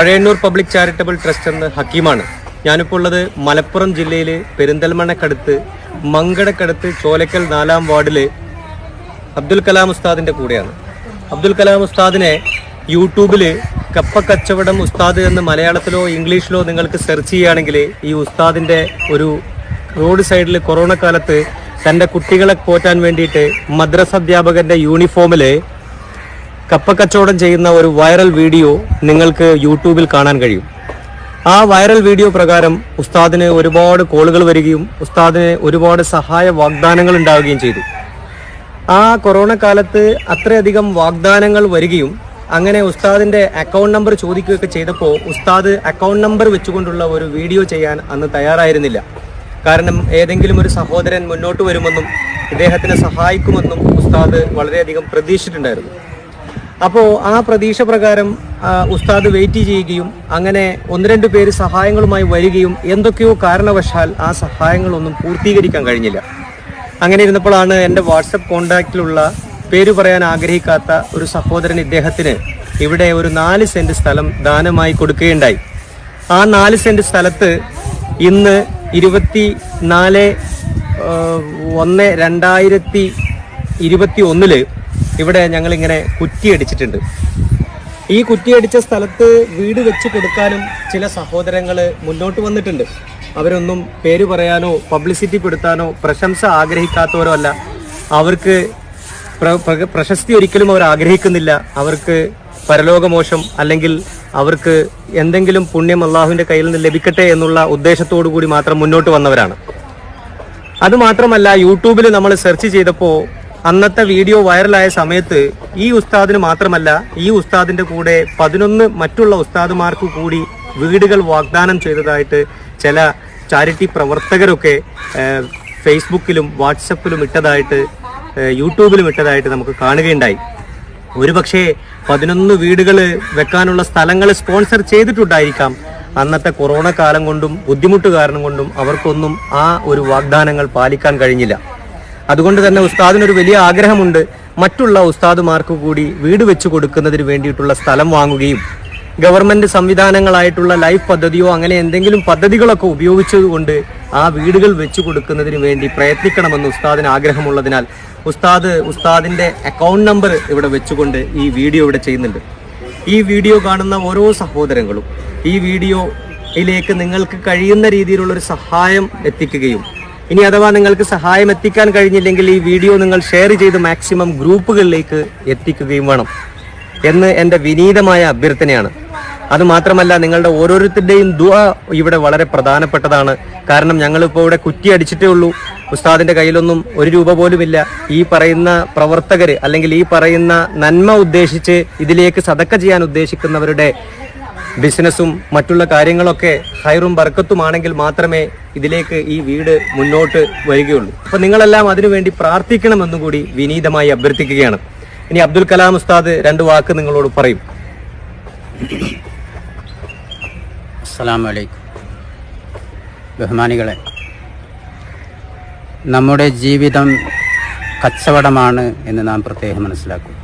Pazhayannur public charitable trust എന്ന ഹക്കീമാണ്. ഞാനിപ്പോൾ ഉള്ളത് മലപ്പുറം ജില്ലയിൽ പെരിന്തൽമണ്ണക്കടുത്ത് മങ്കടക്കടുത്ത് ചോലക്കൽ നാലാം വാർഡിൽ അബ്ദുൽ കലാം ഉസ്താദിന്റെ കൂടെയാണ്. അബ്ദുൽ കലാം ഉസ്താദിനെ യൂട്യൂബിൽ കപ്പ കച്ചവടം ഉസ്താദ് എന്ന് മലയാളത്തിലോ ഇംഗ്ലീഷിലോ നിങ്ങൾക്ക് സെർച്ച് ചെയ്യുകയാണെങ്കിൽ ഈ ഉസ്താദിന്റെ ഒരു റോഡ് സൈഡിൽ കൊറോണ കാലത്ത് തന്റെ കുട്ടികളെ പോറ്റാൻ വേണ്ടിയിട്ട് മദ്രസ അധ്യാപകന്റെ യൂണിഫോമിൽ കപ്പ കച്ചവടം ചെയ്യുന്ന ഒരു വൈറൽ വീഡിയോ നിങ്ങൾക്ക് യൂട്യൂബിൽ കാണാൻ കഴിയും. ആ വൈറൽ വീഡിയോ പ്രകാരം ഉസ്താദിന് ഒരുപാട് കോളുകൾ വരികയും ഉസ്താദിന് ഒരുപാട് സഹായ വാഗ്ദാനങ്ങൾ ഉണ്ടാവുകയും ചെയ്തു. ആ കൊറോണ കാലത്ത് അത്രയധികം വാഗ്ദാനങ്ങൾ വരികയും അങ്ങനെ ഉസ്താദിന്റെ അക്കൗണ്ട് നമ്പർ ചോദിക്കുകയൊക്കെ ചെയ്തപ്പോൾ ഉസ്താദ് അക്കൗണ്ട് നമ്പർ വെച്ചുകൊണ്ടുള്ള ഒരു വീഡിയോ ചെയ്യാൻ അന്ന് തയ്യാറായിരുന്നില്ല. കാരണം ഏതെങ്കിലും ഒരു സഹോദരൻ മുന്നോട്ട് വരുമെന്നും ഇദ്ദേഹത്തിനെ സഹായിക്കുമെന്നും ഉസ്താദ് വളരെയധികം പ്രതീക്ഷിച്ചിട്ടുണ്ടായിരുന്നു. അപ്പോൾ ആ പ്രതീക്ഷ പ്രകാരം ഉസ്താദ് വെയിറ്റ് ചെയ്യുകയും അങ്ങനെ ഒന്ന് രണ്ട് പേര് സഹായങ്ങളുമായി വരികയും എന്തൊക്കെയോ കാരണവശാൽ ആ സഹായങ്ങളൊന്നും പൂർത്തീകരിക്കാൻ കഴിഞ്ഞില്ല. അങ്ങനെ ഇരുന്നപ്പോഴാണ് എന്റെ വാട്സപ്പ് കോണ്ടാക്റ്റിലുള്ള പേര് പറയാൻ ആഗ്രഹിക്കാത്ത ഒരു സഹോദരൻ ഇദ്ദേഹത്തിന് ഇവിടെ ഒരു നാല് സെന്റ് സ്ഥലം ദാനമായി കൊടുക്കുകയുണ്ടായി. ആ നാല് സെന്റ് സ്ഥലത്ത് ഇന്ന് ഇരുപത്തി നാല് ഒന്ന് രണ്ടായിരത്തി ഇരുപത്തി ഒന്നിൽ ഇവിടെ ഞങ്ങളിങ്ങനെ കുറ്റിയടിച്ചിട്ടുണ്ട്. ഈ കുറ്റിയടിച്ച സ്ഥലത്ത് വീട് വെച്ച് കൊടുക്കാനും ചില സഹോദരങ്ങൾ മുന്നോട്ട് വന്നിട്ടുണ്ട്. അവരൊന്നും പേര് പറയാനോ പബ്ലിസിറ്റി പെടുത്താനോ പ്രശംസ ആഗ്രഹിക്കാത്തവരോ അല്ല. അവർക്ക് പ്ര- പ്ര- പ്രശസ്തി ഒരിക്കലും അവർ ആഗ്രഹിക്കുന്നില്ല. അവർക്ക് പരലോകമോശം അല്ലെങ്കിൽ അവർക്ക് എന്തെങ്കിലും പുണ്യം അള്ളാഹുവിന്റെ കയ്യിൽ നിന്ന് ലഭിക്കട്ടെ എന്നുള്ള ഉദ്ദേശത്തോടു കൂടി മാത്രം മുന്നോട്ട് വന്നവരാണ്. അത് മാത്രമല്ല യൂട്യൂബിൽ നമ്മൾ സെർച്ച് ചെയ്തപ്പോൾ അന്നത്തെ വീഡിയോ വൈറലായ സമയത്ത് ഈ ഉസ്താദിന് മാത്രമല്ല ഈ ഉസ്താദിന്റെ കൂടെ പതിനൊന്ന് മറ്റുള്ള ഉസ്താദുമാർക്ക് കൂടി വീടുകൾ വാഗ്ദാനം ചെയ്തതായിട്ട് ചില ചാരിറ്റി പ്രവർത്തകരൊക്കെ ഫേസ്ബുക്കിലും വാട്സപ്പിലും ഇട്ടതായിട്ട് യൂട്യൂബിലും ഇട്ടതായിട്ട് നമുക്ക് കാണുകയുണ്ടായി. ഒരുപക്ഷെ പതിനൊന്ന് വീടുകൾ വെക്കാനുള്ള സ്ഥലങ്ങൾ സ്പോൺസർ ചെയ്തിട്ടുണ്ടായിരിക്കാം. അന്നത്തെ കൊറോണ കാലം കൊണ്ടും ബുദ്ധിമുട്ട് കാരണം കൊണ്ടും അവർക്കൊന്നും ആ ഒരു വാഗ്ദാനങ്ങൾ പാലിക്കാൻ കഴിഞ്ഞില്ല. അതുകൊണ്ട് തന്നെ ഉസ്താദിനൊരു വലിയ ആഗ്രഹമുണ്ട് മറ്റുള്ള ഉസ്താദുമാർക്ക് കൂടി വീട് വെച്ചു കൊടുക്കുന്നതിന് വേണ്ടിയിട്ടുള്ള സ്ഥലം വാങ്ങുകയും ഗവൺമെന്റ് സംവിധാനങ്ങളായിട്ടുള്ള ലൈഫ് പദ്ധതിയോ അങ്ങനെ എന്തെങ്കിലും പദ്ധതികളൊക്കെ ഉപയോഗിച്ചതുകൊണ്ട് ആ വീടുകൾ വെച്ചു കൊടുക്കുന്നതിന് വേണ്ടി പ്രയത്നിക്കണമെന്ന് ഉസ്താദിന് ആഗ്രഹമുള്ളതിനാൽ ഉസ്താദ് ഉസ്താദിന്റെ അക്കൗണ്ട് നമ്പർ ഇവിടെ വെച്ചുകൊണ്ട് ഈ വീഡിയോ ഇവിടെ ചെയ്യുന്നുണ്ട്. ഈ വീഡിയോ കാണുന്ന ഓരോ സഹോദരങ്ങളും ഈ വീഡിയോയിലേക്ക് നിങ്ങൾക്ക് കഴിയുന്ന രീതിയിലുള്ള ഒരു സഹായം എത്തിക്കുകയും ഇനി അഥവാ നിങ്ങൾക്ക് സഹായം എത്തിക്കാൻ കഴിഞ്ഞില്ലെങ്കിൽ ഈ വീഡിയോ നിങ്ങൾ ഷെയർ ചെയ്ത് മാക്സിമം ഗ്രൂപ്പുകളിലേക്ക് എത്തിക്കുകയും വേണം എന്ന് എന്റെ വിനീതമായ അഭ്യർത്ഥനയാണ്. അതുമാത്രമല്ല നിങ്ങളുടെ ഓരോരുത്തരുടെയും ദുവ ഇവിടെ വളരെ പ്രധാനപ്പെട്ടതാണ്. കാരണം ഞങ്ങളിപ്പോൾ ഇവിടെ കുറ്റി അടിച്ചിട്ടേ ഉള്ളൂ. ഉസ്താദിന്റെ കയ്യിലൊന്നും ഒരു രൂപ പോലുമില്ല. ഈ പറയുന്ന പ്രവർത്തകർ അല്ലെങ്കിൽ ഈ പറയുന്ന നന്മ ഉദ്ദേശിച്ച് ഇതിലേക്ക് സതക്ക ചെയ്യാൻ ഉദ്ദേശിക്കുന്നവരുടെ ബിസിനസ്സും മറ്റുള്ള കാര്യങ്ങളൊക്കെ ഹൈറും ബർക്കത്തുമാണെങ്കിൽ മാത്രമേ ഇതിലേക്ക് ഈ വീട് മുന്നോട്ട് വരികയുള്ളൂ. അപ്പൊ നിങ്ങളെല്ലാം അതിനുവേണ്ടി പ്രാർത്ഥിക്കണമെന്നും കൂടി വിനീതമായി അഭ്യർത്ഥിക്കുകയാണ്. ഇനി അബ്ദുൽ കലാം ഉസ്താദ് രണ്ട് വാക്ക് നിങ്ങളോട് പറയും. ബഹുമാനികളെ നമ്മുടെ ജീവിതം കച്ചവടമാണ് എന്ന് നാം പ്രത്യേകം മനസ്സിലാക്കും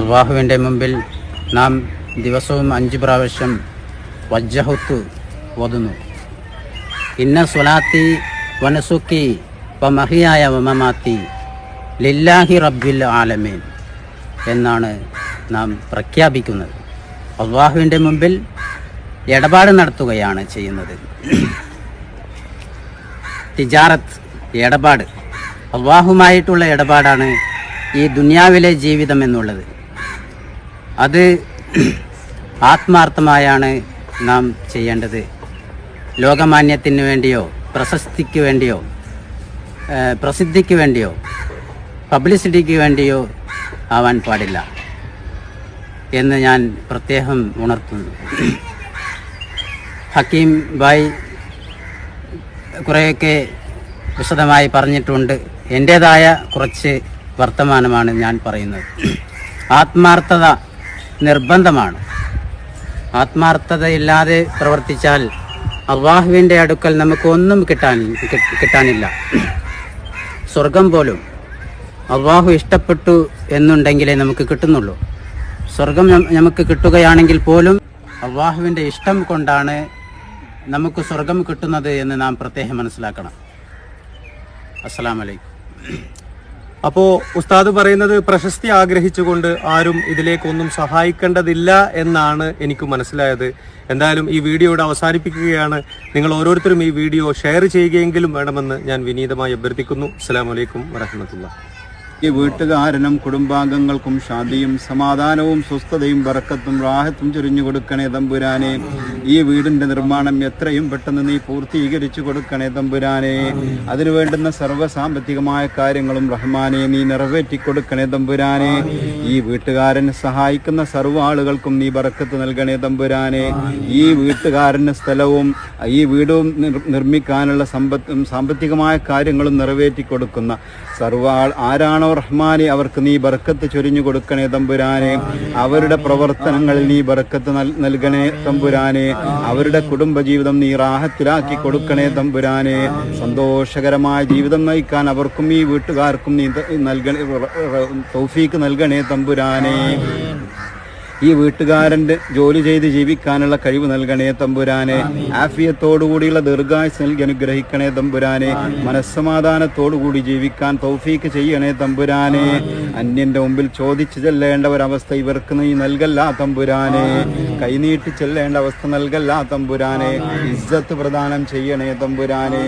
അള്ളാഹുവിന്റെ മുമ്പിൽ നാം ദിവസവും അഞ്ച് പ്രാവശ്യം വജ്ജഹുത്ത് ഓതുന്നു. ഇന്ന സ്വലാത്തി വനസുക്കി വമഹിയായ വമമാത്തി ലില്ലാഹി റബ്ബിൽ ആലമീൻ എന്നാണ് നാം പ്രഖ്യാപിക്കുന്നത്. അള്ളാഹുവിന്റെ മുമ്പിൽ ഇടപാട് നടത്തുകയാണ് ചെയ്യുന്നത്. തിജാറത്ത് ഇടപാട്. അള്ളാഹുമായിട്ടുള്ള ഇടപാടാണ് ഈ ദുനിയാവിലെ ജീവിതം എന്നുള്ളത്. അത് ആത്മാർത്ഥമായാണ് നാം ചെയ്യേണ്ടത്. ലോകമാന്യത്തിന് വേണ്ടിയോ പ്രശസ്തിക്ക് വേണ്ടിയോ പ്രസിദ്ധിക്ക് വേണ്ടിയോ പബ്ലിസിറ്റിക്ക് വേണ്ടിയോ ആവാൻ പാടില്ല എന്ന് ഞാൻ പ്രത്യേകം ഉണർത്തുന്നു. ഹക്കീം ബായ് കുറേയൊക്കെ വിശദമായി പറഞ്ഞിട്ടുണ്ട്. എന്റേതായ കുറച്ച് വർത്തമാനമാണ് ഞാൻ പറയുന്നത്. ആത്മാർത്ഥത നിർബന്ധമാണ്. ആത്മാർത്ഥതയില്ലാതെ പ്രവർത്തിച്ചാൽ അള്ളാഹുവിന്റെ അടുക്കൽ നമുക്കൊന്നും കിട്ടാൻ കിട്ടാനില്ല. സ്വർഗം പോലും അള്ളാഹു ഇഷ്ടപ്പെട്ടു എന്നുണ്ടെങ്കിലേ നമുക്ക് കിട്ടുന്നുള്ളൂ. സ്വർഗം നമുക്ക് കിട്ടുകയാണെങ്കിൽ പോലും അള്ളാഹുവിന്റെ ഇഷ്ടം കൊണ്ടാണ് നമുക്ക് സ്വർഗം കിട്ടുന്നത് എന്ന് നാം പ്രത്യേകം മനസ്സിലാക്കണം. അസ്സാം അലൈക്കും അപ്പോ ഉസ്താദ് പറയുന്നത് പ്രശസ്തി ആഗ്രഹിച്ചുകൊണ്ട് ആരും ഇതിലേക്കൊന്നും സഹായിക്കേണ്ടതില്ല എന്നാണ് എനിക്ക് മനസ്സിലായത്. എന്തായാലും ഈ വീഡിയോ ഇവിടെ അവസാനിപ്പിക്കുകയാണ്. നിങ്ങൾ ഓരോരുത്തരും ഈ വീഡിയോ ഷെയർ ചെയ്യുകയെങ്കിലും വേണമെന്ന് ഞാൻ വിനീതമായി അഭ്യർത്ഥിക്കുന്നു. അസ്സലാമു അലൈക്കും വറഹമത്തുള്ള ഈ വീട്ടുകാരനും കുടുംബാംഗങ്ങൾക്കും ശാന്തിയും സമാധാനവും സ്വസ്ഥതയും വറക്കത്തും റാഹത്തും ചൊരിഞ്ഞു കൊടുക്കണേ തമ്പുരാനെ. ഈ വീടിന്റെ നിർമ്മാണം എത്രയും പെട്ടെന്ന് നീ പൂർത്തീകരിച്ചു കൊടുക്കണേ തമ്പുരാനെ. അതിനു വേണ്ടുന്ന സർവ സാമ്പത്തികമായ കാര്യങ്ങളും റഹ്മാനെ നീ നിറവേറ്റി കൊടുക്കണേ തമ്പുരാനെ. ഈ വീട്ടുകാരനെ സഹായിക്കുന്ന സർവ ആളുകൾക്കും നീ വറക്കത്ത് നൽകണേ തമ്പുരാനെ. ഈ വീട്ടുകാരന് സ്ഥലവും ഈ വീടും നിർമ്മിക്കാനുള്ള സമ്പത്തും സാമ്പത്തികമായ കാര്യങ്ങളും നിറവേറ്റി കൊടുക്കുന്ന സർവ ആരാണോ റഹ്മാനെ അവർക്ക് നീ ബർക്കത്ത് ചൊരിഞ്ഞു കൊടുക്കണേ തമ്പുരാനെ. അവരുടെ പ്രവർത്തനങ്ങളിൽ നീ ബർക്കത്ത് നൽകണേ തമ്പുരാനെ. അവരുടെ കുടുംബജീവിതം നീ റാഹത്തിലാക്കി കൊടുക്കണേ തമ്പുരാനെ. സന്തോഷകരമായ ജീവിതം നയിക്കാൻ അവർക്കും ഈ വീട്ടുകാർക്കും നീ നൽകണേ തൗഫീക്ക് നൽകണേ തമ്പുരാനെ. ഈ വീട്ടുകാരന്റെ ജോലി ചെയ്ത് ജീവിക്കാനുള്ള കഴിവ് നൽകണേ തമ്പുരാനെ. ആഫിയത്തോടുകൂടിയുള്ള ദീർഘായുസ് നൽകി അനുഗ്രഹിക്കണേ തമ്പുരാനെ. മനസ്സമാധാനത്തോടുകൂടി ജീവിക്കാൻ തൗഫീക്ക് ചെയ്യണേ തമ്പുരാനെ. അന്യന്റെ മുമ്പിൽ ചോദിച്ചു ചെല്ലേണ്ട ഒരവസ്ഥ ഇവർക്ക് നീ നൽകല്ല തമ്പുരാനെ. കൈനീട്ടി ചെല്ലേണ്ട അവസ്ഥ നൽകല്ല തമ്പുരാനെ. ഇസ്സത്ത് പ്രദാനം ചെയ്യണേ തമ്പുരാനെ.